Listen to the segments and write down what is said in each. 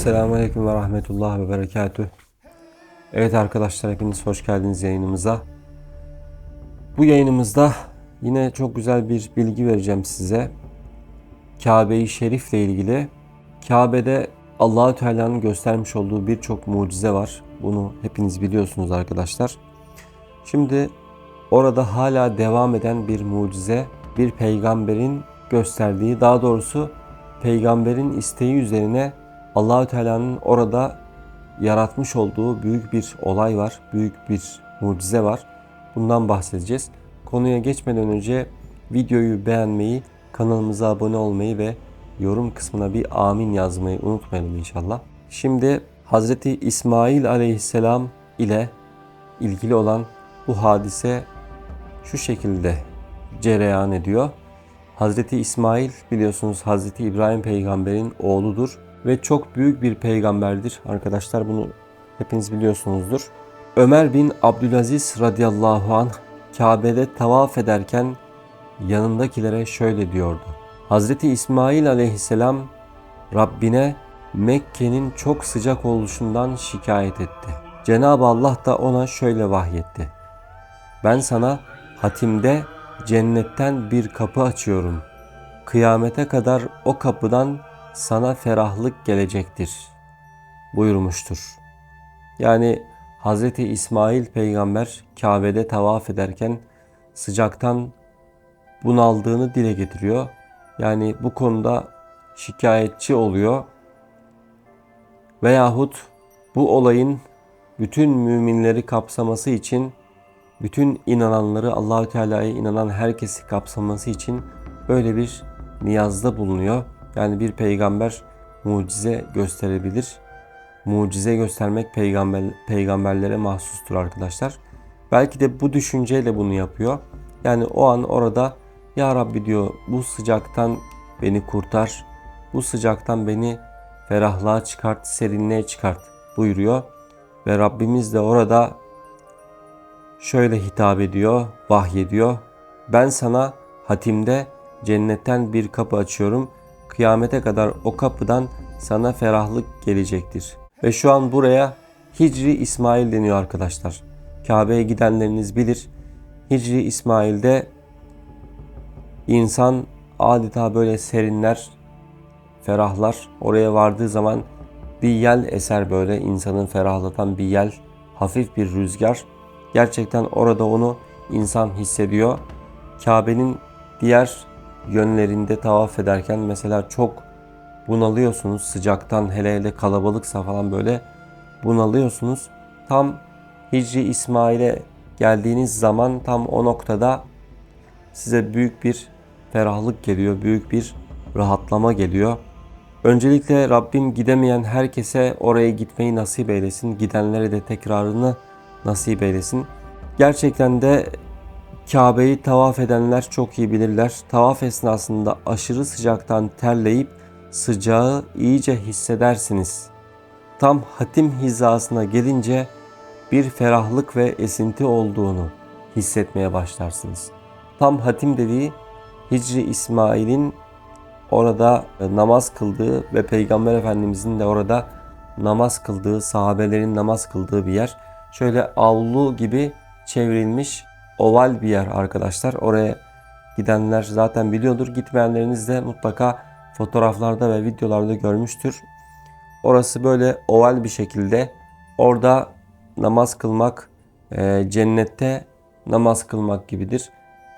Esselamu Aleyküm ve Rahmetullah ve Berekatüh. Evet arkadaşlar hepiniz hoş geldiniz yayınımıza. Bu yayınımızda yine çok güzel bir bilgi vereceğim size. Kabe-i Şerif ile ilgili. Kabe'de Allahü Teala'nın göstermiş olduğu birçok mucize var. Bunu hepiniz biliyorsunuz arkadaşlar. Şimdi orada hala devam eden bir mucize, bir peygamberin gösterdiği, daha doğrusu peygamberin isteği üzerine Allahü Teala'nın orada yaratmış olduğu büyük bir olay var, büyük bir mucize var. Bundan bahsedeceğiz. Konuya geçmeden önce videoyu beğenmeyi, kanalımıza abone olmayı ve yorum kısmına bir amin yazmayı unutmayalım inşallah. Şimdi Hazreti İsmail Aleyhisselam ile ilgili olan bu hadise şu şekilde cereyan ediyor. Hazreti İsmail biliyorsunuz Hazreti İbrahim peygamberin oğludur ve çok büyük bir peygamberdir. Arkadaşlar bunu hepiniz biliyorsunuzdur. Ömer bin Abdülaziz radıyallahu anh Kabe'de tavaf ederken yanındakilere şöyle diyordu. Hazreti İsmail aleyhisselam Rabbine Mekke'nin çok sıcak oluşundan şikayet etti. Cenab-ı Allah da ona şöyle vahyetti. Ben sana hatimde cennetten bir kapı açıyorum. Kıyamete kadar o kapıdan sana ferahlık gelecektir buyurmuştur. Yani Hz. İsmail peygamber Kabe'de tavaf ederken sıcaktan bunaldığını dile getiriyor. Yani bu konuda şikayetçi oluyor. Veyahut bu olayın bütün müminleri kapsaması için bütün inananları Allahü Teala'ya inanan herkesi kapsaması için böyle bir niyazda bulunuyor. Yani bir peygamber mucize gösterebilir. Mucize göstermek peygamber peygamberlere mahsustur arkadaşlar. Belki de bu düşünceyle bunu yapıyor. Yani o an orada ya Rabbi diyor bu sıcaktan beni kurtar. Bu sıcaktan beni ferahlığa çıkart, serinliğe çıkart buyuruyor. Ve Rabbimiz de orada şöyle hitap ediyor, vahyediyor. Ben sana hatimde cennetten bir kapı açıyorum. Kıyamete kadar o kapıdan sana ferahlık gelecektir. Ve şu an buraya Hicri İsmail deniyor arkadaşlar. Kabe'ye gidenleriniz bilir. Hicri İsmail'de insan adeta böyle serinler, ferahlar. Oraya vardığı zaman bir yel eser böyle insanın ferahlatan bir yel, hafif bir rüzgar. Gerçekten orada onu insan hissediyor. Kabe'nin diğer yönlerinde tavaf ederken mesela çok bunalıyorsunuz sıcaktan hele hele kalabalıksa falan böyle bunalıyorsunuz. Tam Hicri İsmail'e geldiğiniz zaman tam o noktada size büyük bir ferahlık geliyor, büyük bir rahatlama geliyor. Öncelikle Rabbim gidemeyen herkese oraya gitmeyi nasip eylesin. Gidenlere de tekrarını nasip eylesin. Gerçekten de Kabe'yi tavaf edenler çok iyi bilirler. Tavaf esnasında aşırı sıcaktan terleyip sıcağı iyice hissedersiniz. Tam hatim hizasına gelince bir ferahlık ve esinti olduğunu hissetmeye başlarsınız. Tam hatim dediği Hicri İsmail'in orada namaz kıldığı ve Peygamber Efendimizin de orada namaz kıldığı, sahabelerin namaz kıldığı bir yer. Şöyle avlu gibi çevrilmiş oval bir yer arkadaşlar. Oraya gidenler zaten biliyordur. Gitmeyenleriniz de mutlaka fotoğraflarda ve videolarda görmüştür. Orası böyle oval bir şekilde. Orada namaz kılmak e, cennette namaz kılmak gibidir.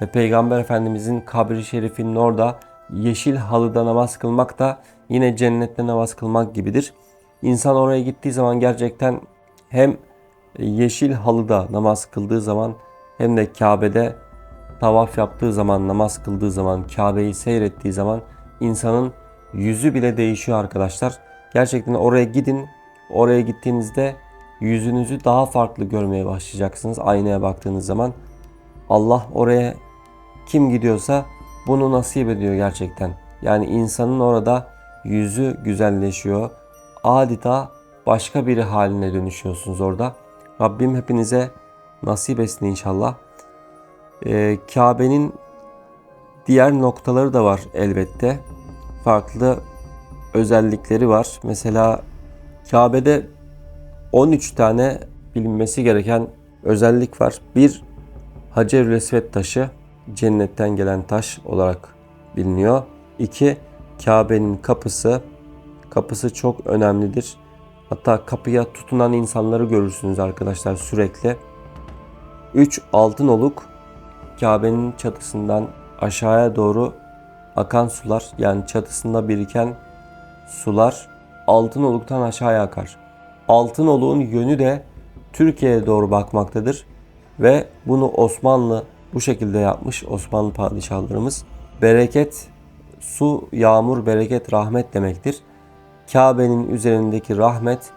Ve Peygamber Efendimizin kabri şerifinin orada yeşil halıda namaz kılmak da yine cennette namaz kılmak gibidir. İnsan oraya gittiği zaman gerçekten hem yeşil halıda namaz kıldığı zaman hem de Kabe'de tavaf yaptığı zaman, namaz kıldığı zaman, Kabe'yi seyrettiği zaman insanın yüzü bile değişiyor arkadaşlar. Gerçekten oraya gidin. Oraya gittiğinizde yüzünüzü daha farklı görmeye başlayacaksınız aynaya baktığınız zaman. Allah oraya kim gidiyorsa bunu nasip ediyor gerçekten. Yani insanın orada yüzü güzelleşiyor. Adeta başka biri haline dönüşüyorsunuz orada. Rabbim hepinize nasip etsin inşallah. Ee, Kabe'nin diğer noktaları da var elbette. Farklı özellikleri var. Mesela Kabe'de 13 tane bilinmesi gereken özellik var. Bir, Hacerül Esved taşı cennetten gelen taş olarak biliniyor. İki, Kabe'nin kapısı. Kapısı çok önemlidir. Hatta kapıya tutunan insanları görürsünüz arkadaşlar sürekli. 3. Altın oluk. Kabe'nin çatısından aşağıya doğru akan sular yani çatısında biriken sular altın oluktan aşağıya akar. Altın oluğun yönü de Türkiye'ye doğru bakmaktadır ve bunu Osmanlı bu şekilde yapmış Osmanlı padişahlarımız. Bereket su, yağmur, bereket, rahmet demektir. Kabe'nin üzerindeki rahmet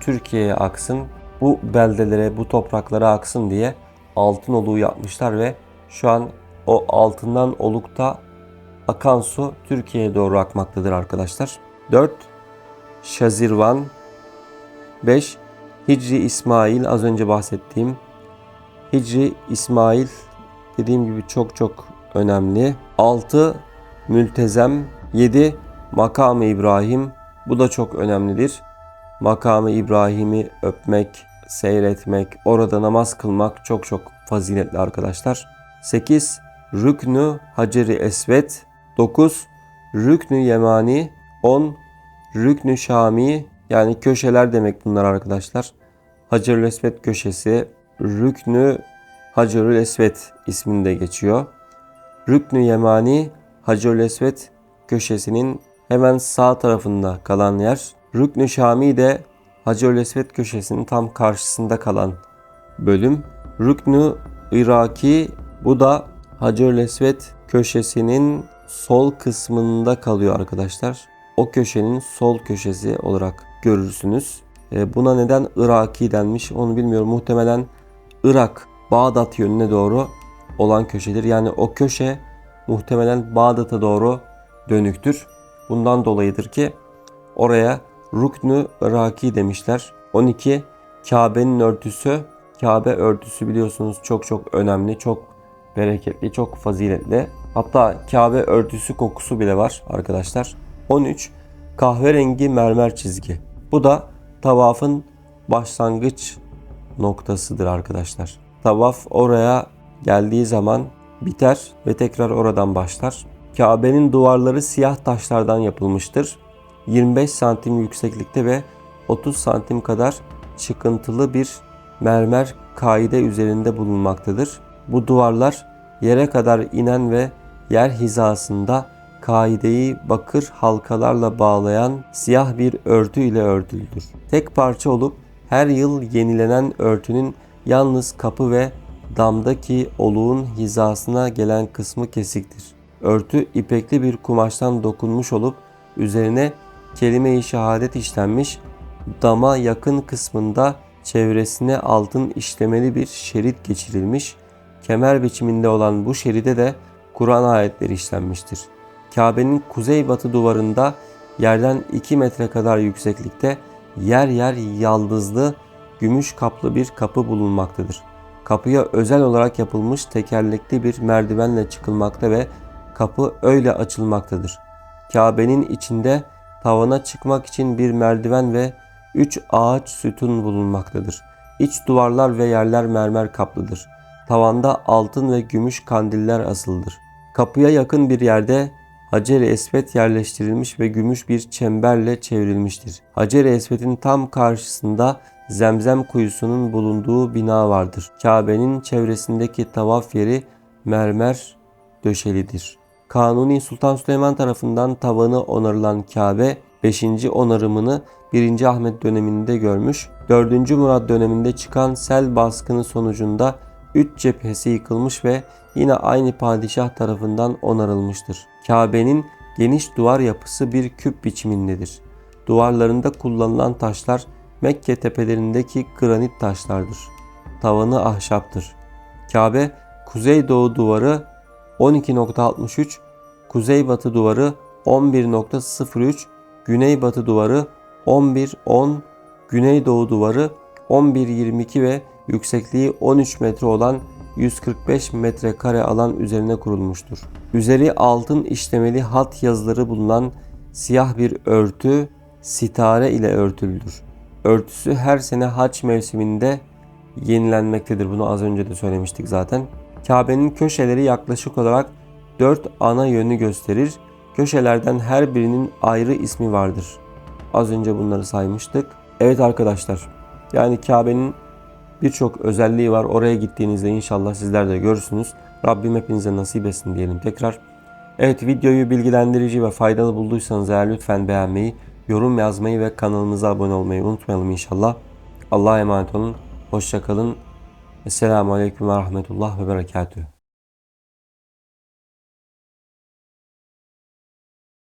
Türkiye'ye aksın, bu beldelere, bu topraklara aksın diye altın oluğu yapmışlar ve şu an o altından olukta akan su Türkiye'ye doğru akmaktadır arkadaşlar. 4. Şazirvan 5. Hicri İsmail az önce bahsettiğim Hicri İsmail dediğim gibi çok çok önemli. 6. Mültezem 7. Makamı İbrahim bu da çok önemlidir. Makamı İbrahim'i öpmek, seyretmek, orada namaz kılmak çok çok faziletli arkadaşlar. 8. Rüknü Haceri Esvet 9. Rüknü Yemani 10. Rüknü Şami yani köşeler demek bunlar arkadaşlar. Hacerül Esvet köşesi Rüknü Hacerül Esvet isminde geçiyor. Rüknü Yemani Hacerül Esvet köşesinin hemen sağ tarafında kalan yer. Rüknü Şami de Hacerül Esvet köşesinin tam karşısında kalan bölüm. Rüknü Iraki bu da Hacerül Esvet köşesinin sol kısmında kalıyor arkadaşlar. O köşenin sol köşesi olarak görürsünüz. E, buna neden Iraki denmiş onu bilmiyorum. Muhtemelen Irak, Bağdat yönüne doğru olan köşedir. Yani o köşe muhtemelen Bağdat'a doğru dönüktür. Bundan dolayıdır ki oraya Ruknu Iraki demişler. 12 Kabe'nin örtüsü. Kabe örtüsü biliyorsunuz çok çok önemli, çok bereketli, çok faziletli. Hatta Kabe örtüsü kokusu bile var arkadaşlar. 13 kahverengi mermer çizgi. Bu da tavafın başlangıç noktasıdır arkadaşlar. Tavaf oraya geldiği zaman biter ve tekrar oradan başlar. Kabe'nin duvarları siyah taşlardan yapılmıştır. 25 santim yükseklikte ve 30 santim kadar çıkıntılı bir mermer kaide üzerinde bulunmaktadır. Bu duvarlar yere kadar inen ve yer hizasında kaideyi bakır halkalarla bağlayan siyah bir örtü ile örtülüdür. Tek parça olup her yıl yenilenen örtünün yalnız kapı ve damdaki oluğun hizasına gelen kısmı kesiktir. Örtü ipekli bir kumaştan dokunmuş olup üzerine kelime-i şehadet işlenmiş, dama yakın kısmında çevresine altın işlemeli bir şerit geçirilmiş, kemer biçiminde olan bu şeride de Kur'an ayetleri işlenmiştir. Kabe'nin kuzeybatı duvarında yerden 2 metre kadar yükseklikte yer yer yaldızlı gümüş kaplı bir kapı bulunmaktadır. Kapıya özel olarak yapılmış tekerlekli bir merdivenle çıkılmakta ve kapı öyle açılmaktadır. Kabe'nin içinde tavana çıkmak için bir merdiven ve üç ağaç sütun bulunmaktadır. İç duvarlar ve yerler mermer kaplıdır. Tavanda altın ve gümüş kandiller asıldır. Kapıya yakın bir yerde Hacer-i Esvet yerleştirilmiş ve gümüş bir çemberle çevrilmiştir. Hacer-i Esvet'in tam karşısında Zemzem kuyusunun bulunduğu bina vardır. Kabe'nin çevresindeki tavaf yeri mermer döşelidir. Kanuni Sultan Süleyman tarafından tavanı onarılan Kabe 5. onarımını 1. Ahmet döneminde görmüş. 4. Murat döneminde çıkan sel baskını sonucunda 3 cephesi yıkılmış ve yine aynı padişah tarafından onarılmıştır. Kabe'nin geniş duvar yapısı bir küp biçimindedir. Duvarlarında kullanılan taşlar Mekke tepelerindeki granit taşlardır. Tavanı ahşaptır. Kabe kuzeydoğu duvarı 12.63, kuzeybatı duvarı 11.03, güneybatı duvarı 11.10, güneydoğu duvarı 11.22 ve yüksekliği 13 metre olan 145 metrekare alan üzerine kurulmuştur. Üzeri altın işlemeli hat yazıları bulunan siyah bir örtü sitare ile örtülüdür. örtüsü her sene haç mevsiminde yenilenmektedir. Bunu az önce de söylemiştik zaten. Kabe'nin köşeleri yaklaşık olarak 4 ana yönü gösterir. Köşelerden her birinin ayrı ismi vardır. Az önce bunları saymıştık. Evet arkadaşlar. Yani Kabe'nin birçok özelliği var. Oraya gittiğinizde inşallah sizler de görürsünüz. Rabbim hepinize nasip etsin diyelim tekrar. Evet videoyu bilgilendirici ve faydalı bulduysanız eğer lütfen beğenmeyi, yorum yazmayı ve kanalımıza abone olmayı unutmayalım inşallah. Allah'a emanet olun. Hoşçakalın. Esselamu Aleyküm ve Rahmetullah ve Berekatühü.